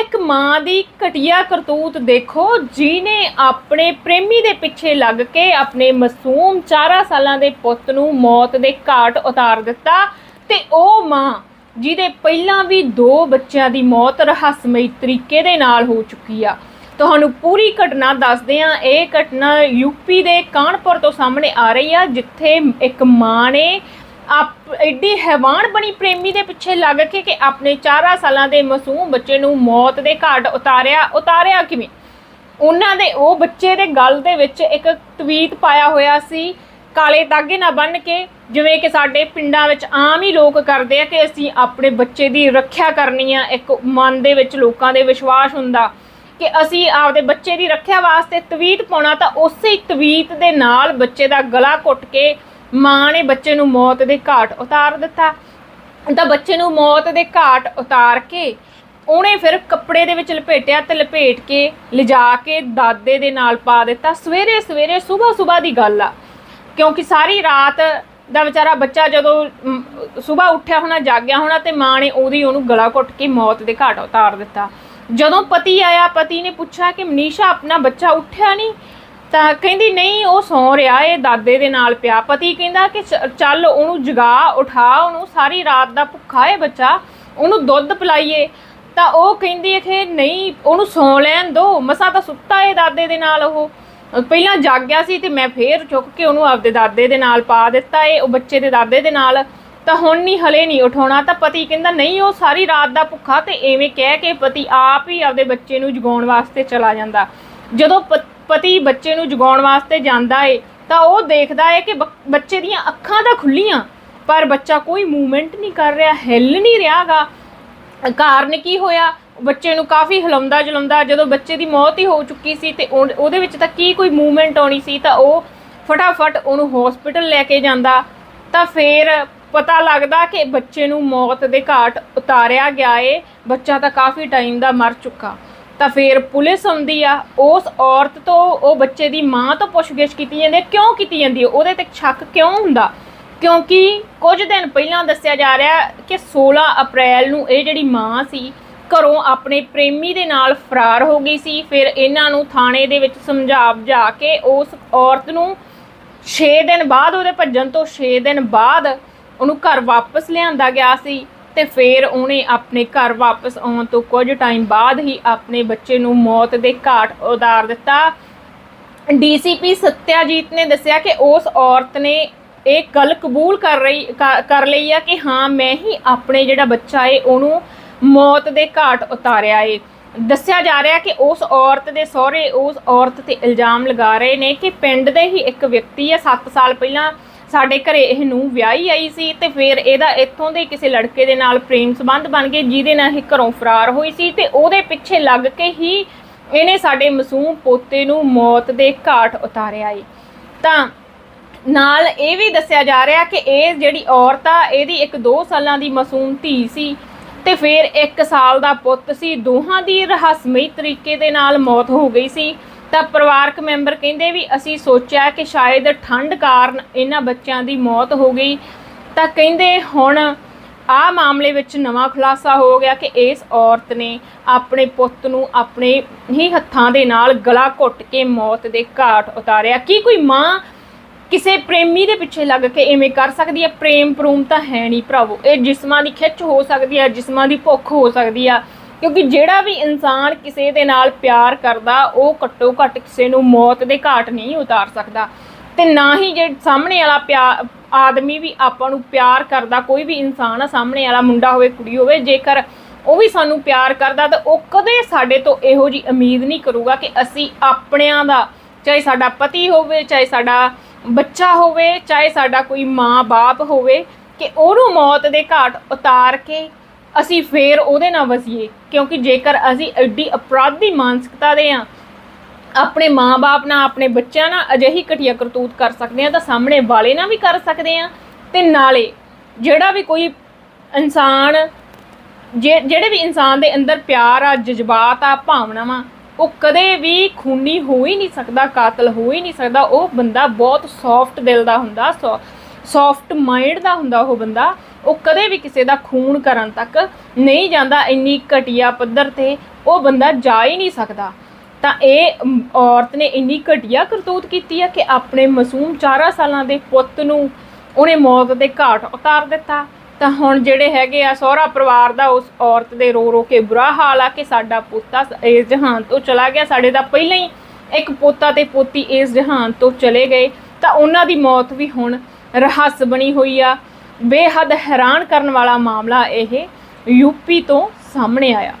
ਇੱਕ ਮਾਂ ਦੀ ਘਟੀਆ ਕਰਤੂਤ ਦੇਖੋ ਜਿਨੇ ਆਪਣੇ ਪ੍ਰੇਮੀ ਦੇ ਪਿੱਛੇ ਲੱਗ ਕੇ ਆਪਣੇ ਮਾਸੂਮ 4 ਸਾਲਾਂ ਦੇ ਪੁੱਤ ਨੂੰ ਮੌਤ ਦੇ ਘਾਟ ਉਤਾਰ ਦਿੱਤਾ ਤੇ ਉਹ ਮਾਂ, ਜਿਹਦੇ ਪਹਿਲਾਂ ਵੀ ਦੋ ਬੱਚਿਆਂ ਦੀ ਮੌਤ ਰਹੱਸਮਈ ਤਰੀਕੇ ਦੇ ਨਾਲ ਹੋ ਚੁੱਕੀ ਆ। ਤੁਹਾਨੂੰ ਪੂਰੀ ਘਟਨਾ ਦੱਸਦੇ ਆ ਇਹ ਘਟਨਾ ਯੂਪੀ ਦੇ ਕਾਨਪੁਰ ਤੋਂ ਸਾਹਮਣੇ ਆ ਰਹੀ ਆ, ਜਿੱਥੇ ਇੱਕ ਮਾਂ ਨੇ ਆਪ ਐਡੀ ਹੈਵਾਨ ਬਣੀ ਪ੍ਰੇਮੀ ਦੇ ਪਿੱਛੇ ਲੱਗ ਕੇ ਕਿ ਆਪਣੇ 4 ਸਾਲਾਂ ਦੇ ਮਾਸੂਮ ਬੱਚੇ ਨੂੰ ਮੌਤ ਦੇ ਘਾਟ ਉਤਾਰਿਆ ਉਤਾਰਿਆ ਕਿਵੇਂ? ਉਹਨਾਂ ਦੇ, ਉਹ ਬੱਚੇ ਦੇ ਗਲ ਦੇ ਵਿੱਚ ਇੱਕ ਤਵੀਤ ਪਾਇਆ ਹੋਇਆ ਸੀ, ਕਾਲੇ ਦਾਗੇ ਨਾ ਬੰਨ੍ਹ ਕੇ, ਜਿਵੇਂ ਕਿ ਸਾਡੇ ਪਿੰਡਾਂ ਵਿੱਚ ਆਮ ਹੀ ਲੋਕ ਕਰਦੇ ਆ ਕਿ ਅਸੀਂ ਆਪਣੇ ਬੱਚੇ ਦੀ ਰੱਖਿਆ ਕਰਨੀ ਆ, ਇੱਕ ਮਨ ਦੇ ਵਿੱਚ ਲੋਕਾਂ ਦੇ ਵਿਸ਼ਵਾਸ ਹੁੰਦਾ। ਕਿ ਅਸੀਂ ਆਪਦੇ ਬੱਚੇ ਦੀ ਰੱਖਿਆ ਵਾਸਤੇ ਤਵੀਤ ਪਾਉਣਾ ਤਾਂ ਉਸੇ ਤਵੀਤ ਦੇ ਨਾਲ ਬੱਚੇ ਦਾ ਗਲਾ ਘੁੱਟ ਕੇ ਮਾਂ ਨੇ ਬੱਚੇ ਨੂੰ ਮੌਤ ਦੇ ਘਾਟ ਉਤਾਰ ਦਿੱਤਾ। ਤਾਂ ਬੱਚੇ ਨੂੰ ਮੌਤ ਦੇ ਘਾਟ ਉਤਾਰ ਕੇ ਉਹਨੇ ਫਿਰ ਕੱਪੜੇ ਦੇ ਵਿੱਚ ਲਪੇਟਿਆ ਤੇ ਲਪੇਟ ਕੇ ਲਿਜਾ ਕੇ ਦਾਦੇ ਦੇ ਨਾਲ ਪਾ ਦਿੱਤਾ। ਸਵੇਰੇ ਸਵੇਰੇ ਸਵੇਰ ਸਵੇਰ ਦੀ ਗੱਲ ਆ, ਕਿਉਂਕਿ ਸਾਰੀ ਰਾਤ ਦਾ ਵਿਚਾਰਾ ਬੱਚਾ ਜਦੋਂ ਸਵੇਰ ਉੱਠਿਆ ਹੋਣਾ, ਜਾਗਿਆ ਹੋਣਾ ਤੇ ਮਾਂ ਨੇ ਉਹਦੀ ਉਹਨੂੰ ਗਲਾ ਘੁੱਟ ਕੇ ਮੌਤ ਦੇ ਘਾਟ ਉਤਾਰ ਦਿੱਤਾ। ਜਦੋਂ ਪਤੀ ਆਇਆ, ਪਤੀ ਨੇ ਪੁੱਛਿਆ ਕਿ ਮਨੀਸ਼ਾ, ਆਪਣਾ ਬੱਚਾ ਉੱਠਿਆ ਨਹੀਂ? ਤਾਂ ਕਹਿੰਦੀ, ਨਹੀਂ, ਉਹ ਸੌਂ ਰਿਹਾ ਏ ਦਾਦੇ ਦੇ ਨਾਲ ਪਿਆ। ਪਤੀ ਕਹਿੰਦਾ ਕਿ ਚ- ਚੱਲ ਉਹਨੂੰ ਜਗਾ, ਉਠਾ, ਉਹਨੂੰ ਸਾਰੀ ਰਾਤ ਦਾ ਭੁੱਖਾ ਏ ਬੱਚਾ, ਉਹਨੂੰ ਦੁੱਧ ਪਿਲਾਈਏ। ਤਾਂ ਉਹ ਕਹਿੰਦੀ ਹੈ ਕਿ ਨਹੀਂ, ਉਹਨੂੰ ਸੌਂ ਲੈਣ ਦੋ, ਮਸਾ ਤਾਂ ਸੁੱਤਾ ਏ ਦਾਦੇ ਦੇ ਨਾਲ ਉਹ। ਪਹਿਲਾਂ ਜਾਗਿਆ ਸੀ ਤੇ ਮੈਂ ਫੇਰ ਚੁੱਕ ਕੇ ਉਹਨੂੰ ਆਪਦੇ ਦਾਦੇ ਦੇ ਨਾਲ ਪਾ ਦਿੱਤਾ ਏ, ਉਹ ਬੱਚੇ ਦੇ ਦਾਦੇ ਦੇ ਨਾਲ। ਤਾਂ ਹੁਣ ਨਹੀਂ ਹਲੇ ਨਹੀਂ ਉਠਾਉਣਾ। ਤਾਂ ਪਤੀ ਕਹਿੰਦਾ, ਨਹੀਂ, ਉਹ ਸਾਰੀ ਰਾਤ ਦਾ ਭੁੱਖਾ ਤੇ ਐਵੇਂ ਕਹਿ ਕੇ ਪਤੀ ਆਪ ਹੀ ਆਪਦੇ ਬੱਚੇ ਨੂੰ ਜਗਾਉਣ ਵਾਸਤੇ ਚਲਾ ਜਾਂਦਾ। ਜਦੋਂ ਪ- ਪਤੀ ਬੱਚੇ ਨੂੰ ਜਗਾਉਣ ਵਾਸਤੇ ਜਾਂਦਾ ਏ, ਤਾਂ ਉਹ ਦੇਖਦਾ ਏ ਕਿ ਬ- ਬੱਚੇ ਦੀਆਂ ਅੱਖਾਂ ਤਾਂ ਖੁੱਲੀਆਂ, ਪਰ ਬੱਚਾ ਕੋਈ ਮੂਵਮੈਂਟ ਨਹੀਂ ਕਰ ਰਿਹਾ, ਹਿੱਲ ਨਹੀਂ ਰਿਹਾਗਾ। ਕਾਰਨ ਕੀ ਹੋਇਆ? ਬੱਚੇ ਨੂੰ ਕਾਫੀ ਹਿਲਾਉਂਦਾ ਜਲਾਉਂਦਾ ਜਦੋਂ ਬੱਚੇ ਦੀ ਮੌਤ ਹੀ ਹੋ ਚੁੱਕੀ ਸੀ ਤੇ ਉਹ- ਉਹਦੇ ਵਿੱਚ ਤਾਂ ਕੀ ਕੋਈ ਮੂਵਮੈਂਟ ਆਉਣੀ ਸੀ, ਤਾਂ ਉਹ ਫਟਾਫਟ ਉਹਨੂੰ ਹਸਪੀਟਲ ਲੈ ਕੇ ਜਾਂਦਾ। ਤਾਂ ਫੇਰ ਪਤਾ ਲੱਗਦਾ ਕਿ ਬੱਚੇ ਨੂੰ ਮੌਤ ਦੇ ਘਾਟ ਉਤਾਰਿਆ ਗਿਆ ਏ। ਬੱਚਾ ਤਾਂ ਕਾਫੀ ਟਾਈਮ ਦਾ ਮਰ ਚੁੱਕਾ। ਤਾਂ ਫਿਰ ਪੁਲਿਸ ਆਉਂਦੀ ਆ, ਉਸ ਔਰਤ ਤੋਂ ਉਹ ਬੱਚੇ ਦੀ ਮਾਂ ਤੋਂ ਪੁੱਛਗਿੱਛ ਕੀਤੀ ਜਾਂਦੀ ਹੈ। ਕਿਉਂ ਕੀਤੀ ਜਾਂਦੀ ਹੈ? ਉਹਦੇ ਤੇ ਸ਼ੱਕ ਕਿਉਂ ਹੁੰਦਾ? ਕਿਉਂਕਿ ਕੁਝ ਦਿਨ ਪਹਿਲਾਂ ਦੱਸਿਆ ਜਾ ਰਿਹਾ ਕਿ 16 ਅਪ੍ਰੈਲ ਨੂੰ ਇਹ ਜਿਹੜੀ ਮਾਂ ਸੀ, ਘਰੋਂ ਆਪਣੇ ਪ੍ਰੇਮੀ ਦੇ ਨਾਲ ਫਰਾਰ ਹੋ ਗਈ ਸੀ। ਫਿਰ ਇਹਨਾਂ ਨੂੰ ਥਾਣੇ ਦੇ ਵਿੱਚ ਸਮਝਾ ਬੁਝਾ ਕੇ ਉਸ ਔਰਤ ਨੂੰ 6 ਦਿਨ ਬਾਅਦ ਉਹਦੇ ਭੱਜਣ ਤੋਂ 6 ਦਿਨ ਬਾਅਦ ਉਹਨੂੰ ਘਰ ਵਾਪਸ ਲਿਆਂਦਾ ਗਿਆ ਸੀ। ਤੇ ਫਿਰ ਉਹਨੇ ਆਪਣੇ ਘਰ ਵਾਪਸ ਆਉਣ ਤੋਂ ਕੁਝ ਟਾਈਮ ਬਾਅਦ ਹੀ ਆਪਣੇ ਬੱਚੇ ਨੂੰ ਮੌਤ ਦੇ ਘਾਟ ਉਤਾਰ ਦਿੱਤਾ। ਡੀਸੀਪੀ ਸਤਿਆਜੀਤ ਨੇ ਦੱਸਿਆ ਕਿ ਉਸ ਔਰਤ ਨੇ ਇਹ ਗੱਲ ਕਬੂਲ ਕਰ ਰਹੀ, ਕਰ- ਲਈ ਆ ਕਿ ਹਾਂ, ਮੈਂ ਹੀ ਆਪਣੇ ਜਿਹੜਾ ਬੱਚਾ ਏ, ਉਹਨੂੰ ਮੌਤ ਦੇ ਘਾਟ ਉਤਾਰਿਆ ਏ। ਦੱਸਿਆ ਜਾ ਰਿਹਾ ਕਿ ਉਸ ਔਰਤ ਦੇ ਸਹੁਰੇ ਉਸ ਔਰਤ ਤੇ ਇਲਜ਼ਾਮ ਲਗਾ ਰਹੇ ਨੇ ਕਿ ਪਿੰਡ ਦੇ ਹੀ ਇੱਕ ਵਿਅਕਤੀ ਹੈ 7 ਸਾਲ ਪਹਿਲਾਂ ਸਾਡੇ ਘਰੇ ਇਹ ਨੂੰ ਵਿਆਹੀ ਆਈ ਸੀ ਤੇ ਫਿਰ ਇਹਦਾ ਇੱਥੋਂ ਦੇ ਕਿਸੇ ਲੜਕੇ ਦੇ ਨਾਲ ਪ੍ਰੇਮ ਸੰਬੰਧ ਬਣ ਗਏ, ਜਿਹਦੇ ਨਾਲ ਇਹ ਘਰੋਂ ਫਰਾਰ ਹੋਈ ਸੀ ਤੇ ਉਹਦੇ ਪਿੱਛੇ ਲੱਗ ਕੇ ਹੀ ਇਹਨੇ ਸਾਡੇ ਮਾਸੂਮ ਪੋਤੇ ਨੂੰ ਮੌਤ ਦੇ ਘਾਟ ਉਤਾਰਿਆ ਏ। ਤਾਂ ਨਾਲ ਇਹ ਵੀ ਦੱਸਿਆ ਜਾ ਰਿਹਾ ਕਿ ਇਹ ਜਿਹੜੀ ਔਰਤ ਆ, ਇਹਦੀ ਇੱਕ 2 ਸਾਲਾਂ ਦੀ ਮਾਸੂਮ ਧੀ ਸੀ ਤੇ ਫਿਰ 1 ਸਾਲ ਦਾ ਪੁੱਤ ਸੀ। ਦੋਹਾਂ ਦੀ ਰਹੱਸਮਈ ਤਰੀਕੇ ਦੇ ਨਾਲ ਮੌਤ ਹੋ ਗਈ ਸੀ। ਤਾਂ ਪਰਿਵਾਰਕ ਮੈਂਬਰ ਕਹਿੰਦੇ ਵੀ ਅਸੀਂ ਸੋਚਿਆ ਕਿ ਸ਼ਾਇਦ ਠੰਡ ਕਾਰਨ ਇਹਨਾਂ ਬੱਚਿਆਂ ਦੀ ਮੌਤ ਹੋ ਗਈ। ਤਾਂ ਕਹਿੰਦੇ ਹੁਣ ਆ ਮਾਮਲੇ ਵਿੱਚ ਨਵਾਂ ਖੁਲਾਸਾ ਹੋ ਗਿਆ ਕਿ ਇਸ ਔਰਤ ਨੇ ਆਪਣੇ ਪੁੱਤ ਨੂੰ ਆਪਣੇ ਹੀ ਹੱਥਾਂ ਦੇ ਨਾਲ ਗਲਾ ਘੁੱਟ ਕੇ ਮੌਤ ਦੇ ਘਾਟ ਉਤਾਰਿਆ। ਕੀ ਕੋਈ ਮਾਂ ਕਿਸੇ ਪ੍ਰੇਮੀ ਦੇ ਪਿੱਛੇ ਲੱਗ ਕੇ ਐਵੇਂ ਕਰ ਸਕਦੀ ਹੈ ਪ੍ਰੇਮ ਪ੍ਰੂਮ ਤਾਂ ਹੈ ਨਹੀਂ ਭਰਾਵੋ। ਇਹ ਜਿਸਮਾਂ ਦੀ ਖਿੱਚ ਹੋ ਸਕਦੀ ਹੈ ਜਿਸਮਾਂ ਦੀ ਭੁੱਖ ਹੋ ਸਕਦੀ ਆ। ਕਿਉਂਕਿ ਜਿਹੜਾ ਵੀ ਇਨਸਾਨ ਕਿਸੇ ਦੇ ਨਾਲ ਪਿਆਰ ਕਰਦਾ, ਉਹ ਘੱਟੋ ਘੱਟ ਕਿਸੇ ਨੂੰ ਮੌਤ ਦੇ ਘਾਟ ਨਹੀਂ ਉਤਾਰ ਸਕਦਾ। ਤੇ ਨਾ ਹੀ ਜੇ ਸਾਹਮਣੇ ਵਾਲਾ ਪਿਆ, ਆਦਮੀ ਵੀ ਆਪਾਂ ਨੂੰ ਪਿਆਰ ਕਰਦਾ, ਕੋਈ ਵੀ ਇਨਸਾਨ ਆ, ਸਾਹਮਣੇ ਵਾਲਾ ਮੁੰਡਾ ਹੋਵੇ, ਕੁੜੀ ਹੋਵੇ, ਜੇਕਰ ਉਹ ਵੀ ਸਾਨੂੰ ਪਿਆਰ ਕਰਦਾ, ਤਾਂ ਉਹ ਕਦੇ ਸਾਡੇ ਤੋਂ ਇਹੋ ਜੀ ਉਮੀਦ ਨਹੀਂ ਕਰੂਗਾ ਕਿ ਅਸੀਂ ਆਪਣਿਆਂ ਦਾ, ਚਾਹੇ ਸਾਡਾ ਪਤੀ ਹੋਵੇ, ਚਾਹੇ ਸਾਡਾ ਬੱਚਾ ਹੋਵੇ, ਚਾਹੇ ਸਾਡਾ ਕੋਈ ਮਾਂ-ਬਾਪ ਹੋਵੇ, ਕਿ ਉਹਨੂੰ ਮੌਤ ਦੇ ਘਾਟ ਉਤਾਰ ਕੇ ਅਸੀਂ ਫੇਰ ਉਹਦੇ ਨਾਲ ਵਸੀਏ, ਕਿਉਂਕਿ ਜੇਕਰ ਅਸੀਂ ਐਡੀ ਅਪਰਾਧੀ ਮਾਨਸਿਕਤਾ ਦੇ ਆ ਆਪਣੇ ਮਾਂ-ਬਾਪ ਨਾਲ, ਆਪਣੇ ਬੱਚਿਆਂ ਨਾਲ ਅਜਿਹੀ ਘਟੀਆ ਕਰਤੂਤ ਕਰ ਸਕਦੇ ਆ ਤਾਂ ਸਾਹਮਣੇ ਵਾਲੇ ਨਾਲ ਵੀ ਕਰ ਸਕਦੇ ਆ ਤੇ ਨਾਲੇ ਜਿਹੜਾ ਵੀ ਕੋਈ ਇਨਸਾਨ, ਜੇ, ਜਿਹੜੇ ਵੀ ਇਨਸਾਨ ਦੇ ਅੰਦਰ ਪਿਆਰ ਆ, ਜਜ਼ਬਾਤ ਆ, ਭਾਵਨਾਵਾਂ, ਉਹ ਕਦੇ ਵੀ ਖੂਨੀ ਹੋ ਹੀ ਨਹੀਂ ਸਕਦਾ, ਕਾਤਲ ਹੋ ਹੀ ਨਹੀਂ ਸਕਦਾ। ਉਹ ਬੰਦਾ ਬਹੁਤ ਸੌਫਟ ਦਿਲ ਦਾ ਹੁੰਦਾ ਸੌਫਟ ਮਾਈਂਡ ਦਾ ਹੁੰਦਾ ਉਹ ਬੰਦਾ। ਉਹ ਕਦੇ ਵੀ ਕਿਸੇ ਦਾ ਖੂਨ ਕਰਨ ਤੱਕ ਨਹੀਂ ਜਾਂਦਾ ਇੰਨੀ ਘਟੀਆ ਪੱਧਰ ਤੇ ਉਹ ਬੰਦਾ ਜਾ ਹੀ ਨਹੀਂ ਸਕਦਾ। ਤਾਂ ਇਹ ਔਰਤ ਨੇ ਇੰਨੀ ਘਟੀਆ ਕਰਤੂਤ ਕੀਤੀ ਆ ਕਿ ਆਪਣੇ ਮਾਸੂਮ 4 ਸਾਲਾਂ ਦੇ ਪੁੱਤ ਨੂੰ ਉਹਨੇ ਮੌਤ ਦੇ ਘਾਟ ਉਤਾਰ ਦਿੱਤਾ। ਤਾਂ ਹੁਣ ਜਿਹੜੇ ਹੈਗੇ ਆ ਸਹੁਰਾ ਪਰਿਵਾਰ ਦਾ ਉਸ ਔਰਤ ਦੇ ਰੋ ਰੋ ਕੇ ਬੁਰਾ ਹਾਲ ਆ ਕਿ ਸਾਡਾ ਪੁੱਤਾ ਇਸ ਜਹਾਨ ਤੋਂ ਚਲਾ ਗਿਆ। ਸਾਡੇ ਦਾ ਪਹਿਲਾਂ ਹੀ ਇੱਕ ਪੋਤਾ ਤੇ ਪੋਤੀ ਇਸ ਜਹਾਨ ਤੋਂ ਚਲੇ ਗਏ। ਤਾਂ ਉਹਨਾਂ ਦੀ ਮੌਤ ਵੀ ਹੁਣ ਰਹੱਸ ਬਣੀ ਹੋਈ ਆ। ਬੇਹੱਦ ਹੈਰਾਨ ਕਰਨ ਵਾਲਾ ਮਾਮਲਾ ਇਹ ਯੂਪੀ ਤੋਂ ਸਾਹਮਣੇ ਆਇਆ।